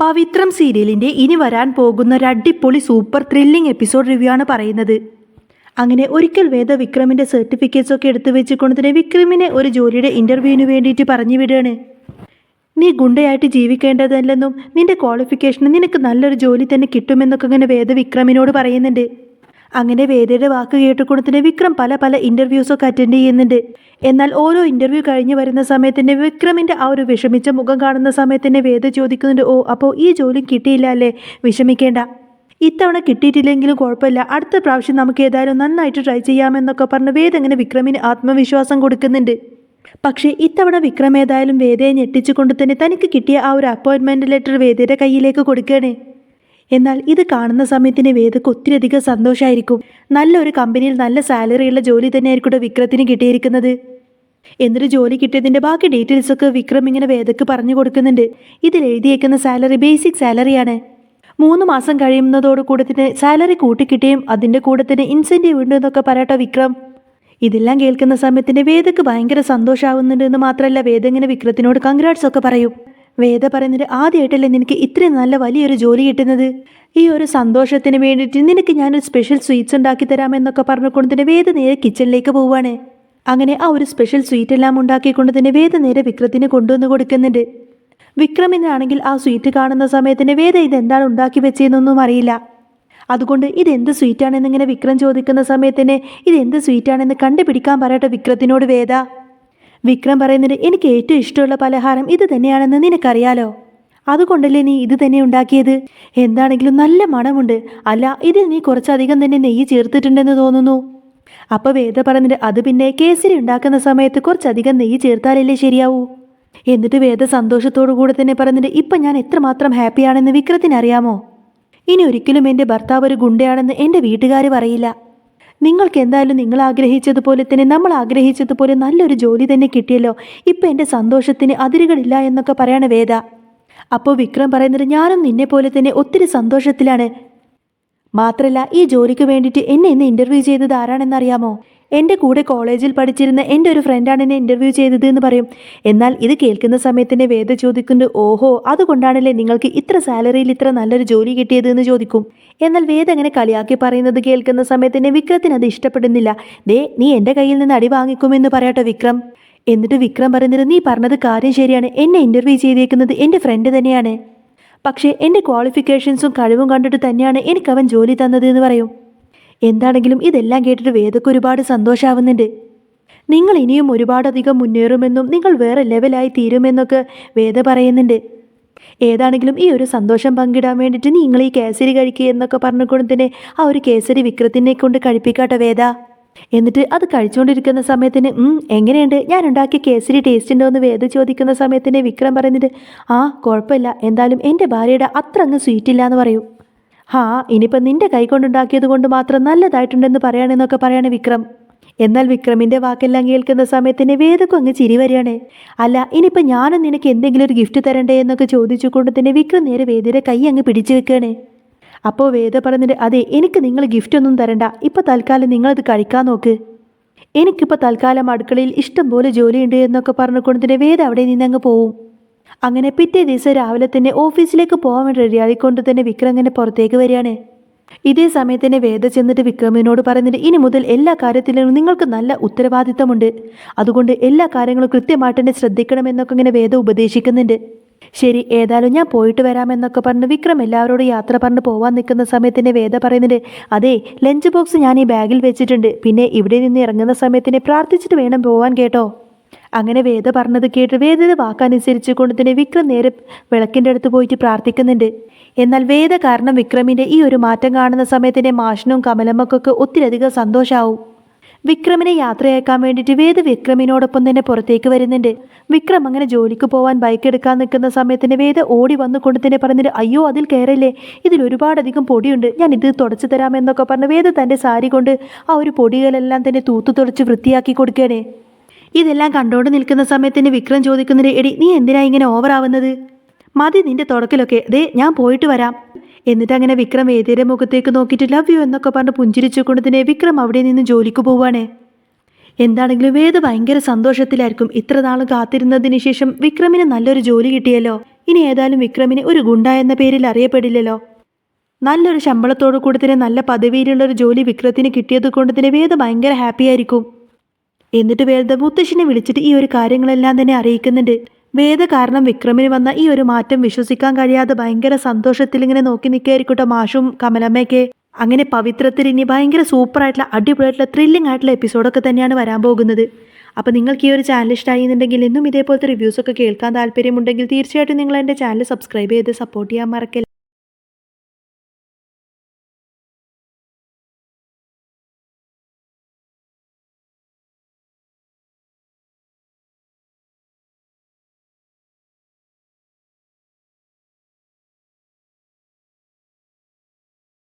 പവിത്രം സീരിയലിന്റെ ഇനി വരാൻ പോകുന്ന ഒരു അടിപൊളി സൂപ്പർ ത്രില്ലിംഗ് എപ്പിസോഡ് റിവ്യൂ ആണ് പറയുന്നത്. അങ്ങനെ ഒരിക്കൽ വേദ വിക്രമിന്റെ സർട്ടിഫിക്കറ്റ്സ് ഒക്കെ എടുത്തു വെച്ചുകൊണ്ട് തന്നെ വിക്രമിനെ ഒരു ജോലിയുടെ ഇന്റർവ്യൂവിന് വേണ്ടിയിട്ട് പറഞ്ഞു വിടുകയാണ്. നീ ഗുണ്ടയായിട്ട് ജീവിക്കേണ്ടതല്ലെന്നും നിന്റെ ക്വാളിഫിക്കേഷന് നിനക്ക് നല്ലൊരു ജോലി തന്നെ കിട്ടുമെന്നൊക്കെ ഇങ്ങനെ വേദ വിക്രമിനോട് പറയുന്നുണ്ട്. അങ്ങനെ വേദയുടെ വാക്ക് കേട്ടുകൊണ്ട് വിക്രം പല പല ഇന്റർവ്യൂസൊക്കെ അറ്റൻഡ് ചെയ്യുന്നുണ്ട്. എന്നാൽ ഓരോ ഇന്റർവ്യൂ കഴിഞ്ഞു വരുന്ന സമയത്തന്നെ വിക്രമിന്റെ ആ ഒരു വിഷമിച്ച മുഖം കാണുന്ന സമയത്തന്നെ വേദ ചോദിക്കുന്നുണ്ട് ഓ അപ്പോൾ ഈ ജോലി കിട്ടിയില്ല അല്ലേ? വിഷമിക്കേണ്ട. ഇത്തവണ കിട്ടിയിട്ടില്ലെങ്കിലും കുഴപ്പമില്ല. അടുത്ത പ്രാവശ്യം നമുക്ക് ഏതായാലും നന്നായിട്ട് ട്രൈ ചെയ്യാമെന്നൊക്കെ പറഞ്ഞ് വേദ അങ്ങനെ വിക്രമിന് ആത്മവിശ്വാസം കൊടുക്കുന്നുണ്ട്. പക്ഷേ ഇത്തവണ വിക്രം ഏതായാലും വേദയെ ഞെട്ടിച്ചുകൊണ്ട് തന്നെ തനിക്ക് കിട്ടിയ ആ ഒരു അപ്പോയിൻമെന്റ് ലെറ്റർ വേദയുടെ കയ്യിലേക്ക് കൊടുക്കുകയാണ്. എന്നാൽ ഇത് കാണുന്ന സമയത്തിന് വേദക്ക് ഒത്തിരിയധികം സന്തോഷമായിരിക്കും നല്ലൊരു കമ്പനിയിൽ നല്ല സാലറിയുള്ള ജോലി തന്നെ തന്നെയായിരിക്കും വിക്രത്തിന് കിട്ടിയിരിക്കുന്നത്. എന്നിട്ട് ജോലി കിട്ടിയതിന്റെ ബാക്കി ഡീറ്റെയിൽസ് ഒക്കെ വിക്രം ഇങ്ങനെ വേദക്ക് പറഞ്ഞു കൊടുക്കുന്നുണ്ട്. ഇതിൽ എഴുതിയേക്കുന്ന സാലറി ബേസിക് സാലറിയാണ്. മൂന്ന് മാസം കഴിയുന്നതോട് കൂടെ തന്നെ സാലറി കൂട്ടിക്കിട്ടുകയും അതിന്റെ കൂടെ തന്നെ ഇൻസെന്റീവ് ഉണ്ട് എന്നൊക്കെ പറയട്ടോ വിക്രം. ഇതെല്ലാം കേൾക്കുന്ന സമയത്തിന്റെ വേദക്ക് ഭയങ്കര സന്തോഷമാവുന്നുണ്ട് എന്ന് മാത്രമല്ല വേദ ഇങ്ങനെ വിക്രത്തിനോട് കൺഗ്രാറ്റ്സ് ഒക്കെ പറയും. വേദ പറയുന്നത് ആദ്യമായിട്ടല്ലേ നിനക്ക് ഇത്രയും നല്ല വലിയൊരു ജോലി കിട്ടുന്നത്? ഈ ഒരു സന്തോഷത്തിന് വേണ്ടിയിട്ട് നിനക്ക് ഞാനൊരു സ്പെഷ്യൽ സ്വീറ്റ്സ് ഉണ്ടാക്കി തരാമെന്നൊക്കെ പറഞ്ഞുകൊണ്ട് തന്നെ വേദ നേരെ കിച്ചണിലേക്ക് പോവുകയാണ് അങ്ങനെ ആ ഒരു സ്പെഷ്യൽ സ്വീറ്റ് എല്ലാം ഉണ്ടാക്കിക്കൊണ്ട് തന്നെ വേദ നേരെ വിക്രത്തിന് കൊണ്ടുവന്ന് കൊടുക്കുന്നുണ്ട്. വിക്രമിനാണെങ്കിൽ ആ സ്വീറ്റ് കാണുന്ന സമയത്തിന് വേദ ഇതെന്താണ് ഉണ്ടാക്കി വെച്ചതെന്നൊന്നും അറിയില്ല. അതുകൊണ്ട് ഇതെന്ത് സ്വീറ്റാണെന്ന് ഇങ്ങനെ വിക്രം ചോദിക്കുന്ന സമയത്തിന് ഇതെന്ത് സ്വീറ്റാണെന്ന് കണ്ടുപിടിക്കാൻ പറയട്ടെ വിക്രത്തിനോട് വേദ. വിക്രം പറയുന്നത് എനിക്ക് ഏറ്റവും ഇഷ്ടമുള്ള പലഹാരം ഇത് തന്നെയാണെന്ന് നിനക്കറിയാലോ? അതുകൊണ്ടല്ലേ നീ ഇത് തന്നെ ഉണ്ടാക്കിയത്? എന്താണെങ്കിലും നല്ല മണമുണ്ട്. അല്ല ഇതിൽ നീ കുറച്ചധികം തന്നെ നെയ്യ് ചേർത്തിട്ടുണ്ടെന്ന് തോന്നുന്നു. അപ്പോൾ വേദ പറഞ്ഞിട്ട് അത് പിന്നെ കേസരി ഉണ്ടാക്കുന്ന സമയത്ത് കുറച്ചധികം നെയ്യ് ചേർത്താലല്ലേ ശരിയാവൂ? എന്നിട്ട് വേദ സന്തോഷത്തോടു കൂടെ തന്നെ പറഞ്ഞിട്ട് ഇപ്പം ഞാൻ എത്രമാത്രം ഹാപ്പിയാണെന്ന് വിക്രത്തിനറിയാമോ ഇനി ഒരിക്കലും എന്റെ ഭർത്താവ് ഒരു ഗുണ്ടയാണെന്ന് എന്റെ വീട്ടുകാർ പറയില്ല. നിങ്ങൾക്ക് എന്തായാലും നിങ്ങൾ ആഗ്രഹിച്ചതുപോലെ തന്നെ നമ്മൾ ആഗ്രഹിച്ചതുപോലെ നല്ലൊരു ജോലി തന്നെ കിട്ടിയല്ലോ. ഇപ്പം എന്റെ സന്തോഷത്തിന് അതിരുകളില്ല എന്നൊക്കെ പറയണ വേദ. അപ്പോൾ വിക്രം പറയുന്നത് ഞാനും നിന്നെ പോലെ തന്നെ ഒത്തിരി സന്തോഷത്തിലാണ്. മാത്രല്ല ഈ ജോലിക്ക് വേണ്ടിയിട്ട് എന്നെ ഇന്ന് ഇന്റർവ്യൂ ചെയ്തത് ആരാണെന്നറിയാമോ? എന്റെ കൂടെ കോളേജിൽ പഠിച്ചിരുന്ന എന്റെ ഒരു ഫ്രണ്ടാണ് എന്നെ ഇന്റർവ്യൂ ചെയ്തത് എന്ന് പറയും. എന്നാൽ ഇത് കേൾക്കുന്ന സമയത്തിന്റെ വേദ ചോദിക്കുന്നത് ഓഹോ അതുകൊണ്ടാണല്ലേ നിങ്ങൾക്ക് ഇത്ര സാലറിയിൽ ഇത്ര നല്ലൊരു ജോലി കിട്ടിയത്? എന്ന് ചോദിക്കും. എന്നാൽ വേദ അങ്ങനെ കളിയാക്കി പറയുന്നത് കേൾക്കുന്ന സമയത്തിന് വിക്രത്തിന് അത് ഇഷ്ടപ്പെടുന്നില്ല. ദേ നീ എന്റെ കയ്യിൽ നിന്ന് അടി വാങ്ങിക്കുമെന്ന് പറയട്ടെ വിക്രം. എന്നിട്ട് വിക്രം പറയുന്നത് നീ പറഞ്ഞത് കാര്യം ശരിയാണ്. എന്നെ ഇന്റർവ്യൂ ചെയ്തേക്കുന്നത് എന്റെ ഫ്രണ്ട് തന്നെയാണ്. പക്ഷേ എന്റെ ക്വാളിഫിക്കേഷൻസും കഴിവും കണ്ടിട്ട് തന്നെയാണ് എനിക്ക് അവൻ ജോലി തന്നത് എന്ന് പറയും. എന്താണെങ്കിലും ഇതെല്ലാം കേട്ടിട്ട് വേദക്ക് ഒരുപാട് സന്തോഷമാവുന്നുണ്ട് നിങ്ങൾ ഇനിയും ഒരുപാടധികം മുന്നേറുമെന്നും നിങ്ങൾ വേറെ ലെവലായി തീരുമെന്നൊക്കെ വേദ പറയുന്നുണ്ട്. ഏതാണെങ്കിലും ഈ ഒരു സന്തോഷം പങ്കിടാൻ വേണ്ടിയിട്ട് നിങ്ങൾ ഈ കേസരി കഴിക്കുക എന്നൊക്കെ പറഞ്ഞുകൊണ്ട് തന്നെ ആ ഒരു കേസരി വിക്രത്തിനെ കൊണ്ട് കഴിപ്പിക്കാട്ടോ വേദ. എന്നിട്ട് അത് കഴിച്ചുകൊണ്ടിരിക്കുന്ന സമയത്തിന് എങ്ങനെയുണ്ട്? ഞാൻ ഉണ്ടാക്കിയ കേസരി ടേസ്റ്റ് ഉണ്ടോ? എന്ന് വേദ ചോദിക്കുന്ന സമയത്തിന് വിക്രം പറയുന്നുണ്ട് ആ കുഴപ്പമില്ല. എന്തായാലും എന്റെ ഭാര്യയുടെ അത്ര അങ്ങ് സ്വീറ്റ് ഇല്ല എന്ന് പറയും. ഹാ ഇനിയിപ്പം നിന്റെ കൈ കൊണ്ടുണ്ടാക്കിയത് കൊണ്ട് മാത്രം നല്ലതായിട്ടുണ്ടെന്ന് പറയാണെന്നൊക്കെ പറയാണ് വിക്രം. എന്നാൽ വിക്രമിന്റെ വാക്കെല്ലാം കേൾക്കുന്ന സമയത്തിന് വേദക്കും അങ്ങ് ചിരി വരികയാണ്. അല്ല ഇനിയിപ്പം ഞാനും നിനക്ക് എന്തെങ്കിലും ഒരു ഗിഫ്റ്റ് തരണ്ടേ എന്നൊക്കെ ചോദിച്ചുകൊണ്ട് തന്നെ വിക്രം നേരെ വേദയുടെ കൈ അങ്ങ് പിടിച്ചു വെക്കുകയാണ്. അപ്പോൾ വേദ പറഞ്ഞിട്ട് അതെ എനിക്ക് നിങ്ങൾ ഗിഫ്റ്റ് ഒന്നും തരണ്ട. ഇപ്പോൾ തൽക്കാലം നിങ്ങളത് കഴിക്കാൻ നോക്ക്. എനിക്കിപ്പോൾ തൽക്കാലം അടുക്കളയിൽ ഇഷ്ടം പോലെ ജോലിയുണ്ട് എന്നൊക്കെ പറഞ്ഞുകൊണ്ട് തന്നെ വേദ അവിടെ നിന്നങ്ങ് പോവും. അങ്ങനെ പിറ്റേ ദിവസം രാവിലെ തന്നെ ഓഫീസിലേക്ക് പോകാൻ വേണ്ടി റെഡിയായിക്കൊണ്ട് തന്നെ വിക്രം അങ്ങനെ പുറത്തേക്ക് വരികയാണ്. ഇതേ സമയത്ത് തന്നെ വേദ ചെന്നിട്ട് വിക്രമിനോട് പറയുന്നുണ്ട് ഇനി മുതൽ എല്ലാ കാര്യത്തിലും നിങ്ങൾക്ക് നല്ല ഉത്തരവാദിത്തമുണ്ട്. അതുകൊണ്ട് എല്ലാ കാര്യങ്ങളും കൃത്യമായിട്ട് തന്നെ ശ്രദ്ധിക്കണമെന്നൊക്കെ ഇങ്ങനെ വേദ ഉപദേശിക്കുന്നുണ്ട്. ശരി ഏതായാലും ഞാൻ പോയിട്ട് വരാമെന്നൊക്കെ പറഞ്ഞ് വിക്രം എല്ലാവരോടും യാത്ര പറഞ്ഞ് പോവാൻ നിൽക്കുന്ന സമയത്തിന് വേദ പറയുന്നുണ്ട് അതെ ലഞ്ച് ബോക്സ് ഞാൻ ഈ ബാഗിൽ വെച്ചിട്ടുണ്ട്. പിന്നെ ഇവിടെ നിന്ന് ഇറങ്ങുന്ന സമയത്തിനെ പ്രാർത്ഥിച്ചിട്ട് വേണം പോവാൻ കേട്ടോ. അങ്ങനെ വേദ പറഞ്ഞത് കേട്ട് വേദയുടെ വാക്കനുസരിച്ച് കൊണ്ട് തന്നെ വിക്രം നേരെ വിളക്കിന്റെ അടുത്ത് പോയിട്ട് പ്രാർത്ഥിക്കുന്നുണ്ട്. എന്നാൽ വേദ കാരണം വിക്രമിന്റെ ഈ ഒരു മാറ്റം കാണുന്ന സമയത്തിന്റെ മാഷിനും കമലമ്മക്കൊക്കെ ഒത്തിരിയധികം സന്തോഷമാവും വിക്രമിനെ യാത്രയാക്കാൻ വേണ്ടിയിട്ട് വേദ വിക്രമിനോടൊപ്പം തന്നെ പുറത്തേക്ക് വരുന്നുണ്ട്. വിക്രം അങ്ങനെ ജോലിക്ക് പോവാൻ ബൈക്ക് എടുക്കാൻ നിൽക്കുന്ന സമയത്തിന് വേദ ഓടി വന്നു കൊണ്ട് തന്നെ പറഞ്ഞിട്ട് അയ്യോ അതിൽ കയറല്ലേ? ഇതിൽ ഒരുപാടധികം പൊടിയുണ്ട്. ഞാൻ ഇത് തുടച്ചു തരാമെന്നൊക്കെ പറഞ്ഞ് വേദ തന്റെ സാരി കൊണ്ട് ആ ഒരു പൊടികളെല്ലാം തന്നെ തൂത്തു തുടച്ച് വൃത്തിയാക്കി കൊടുക്കുകയാണ്. ഇതെല്ലാം കണ്ടോണ്ട് നിൽക്കുന്ന സമയത്തിന് വിക്രം ചോദിക്കുന്നതിന് എടി നീ എന്തിനാ ഇങ്ങനെ ഓവറാവുന്നത്? മതി നിന്റെ തുടക്കിലൊക്കെ. ദേ ഞാൻ പോയിട്ട് വരാം. എന്നിട്ട് അങ്ങനെ വിക്രം വേദിയുടെ മുഖത്തേക്ക് നോക്കിയിട്ട് ലവ് യു എന്നൊക്കെ പറഞ്ഞ് പുഞ്ചിരിച്ചു കൊണ്ട് തന്നെ വിക്രം അവിടെ നിന്ന് ജോലിക്ക് പോവാണേ. എന്താണെങ്കിലും വേദ ഭയങ്കര സന്തോഷത്തിലായിരിക്കും. ഇത്ര നാളും കാത്തിരുന്നതിന് ശേഷം വിക്രമിന് നല്ലൊരു ജോലി കിട്ടിയല്ലോ. ഇനി ഏതായാലും വിക്രമിന് ഒരു ഗുണ്ട എന്ന പേരിൽ അറിയപ്പെടില്ലല്ലോ. നല്ലൊരു ശമ്പളത്തോടു കൂടി തന്നെ നല്ല പദവിയിലുള്ള ഒരു ജോലി വിക്രത്തിന് കിട്ടിയത് കൊണ്ട് തന്നെ വേദ ഭയങ്കര ഹാപ്പി ആയിരിക്കും. എന്നിട്ട് വേദ മുത്തശ്ശിനെ വിളിച്ചിട്ട് ഈ ഒരു കാര്യങ്ങളെല്ലാം തന്നെ അറിയിക്കുന്നുണ്ട്. വേദ കാരണം വിക്രമിന് വന്ന ഈ ഒരു മാറ്റം വിശ്വസിക്കാൻ കഴിയാതെ ഭയങ്കര സന്തോഷത്തിൽ ഇങ്ങനെ നോക്കി നിൽക്കായിരിക്കട്ടോ മാഷും കമലമ്മയൊക്കെ. അങ്ങനെ പവിത്രത്തിൽ ഇനി ഭയങ്കര സൂപ്പറായിട്ടുള്ള അടിപൊളിയായിട്ടുള്ള ത്രില്ലിംഗ് ആയിട്ടുള്ള എപ്പിസോഡൊക്കെ തന്നെയാണ് വരാൻ പോകുന്നത്. അപ്പോൾ നിങ്ങൾക്ക് ഈ ഒരു ചാനൽ ഇഷ്ടമായി എന്നുണ്ടെങ്കിൽ എന്നും ഇതേപോലത്തെ റിവ്യൂസൊക്കെ കേൾക്കാൻ താല്പര്യമുണ്ടെങ്കിൽ തീർച്ചയായിട്ടും നിങ്ങൾ എന്റെ ചാനൽ സബ്സ്ക്രൈബ് ചെയ്ത് സപ്പോർട്ട് ചെയ്യാൻ മറക്കല്ല.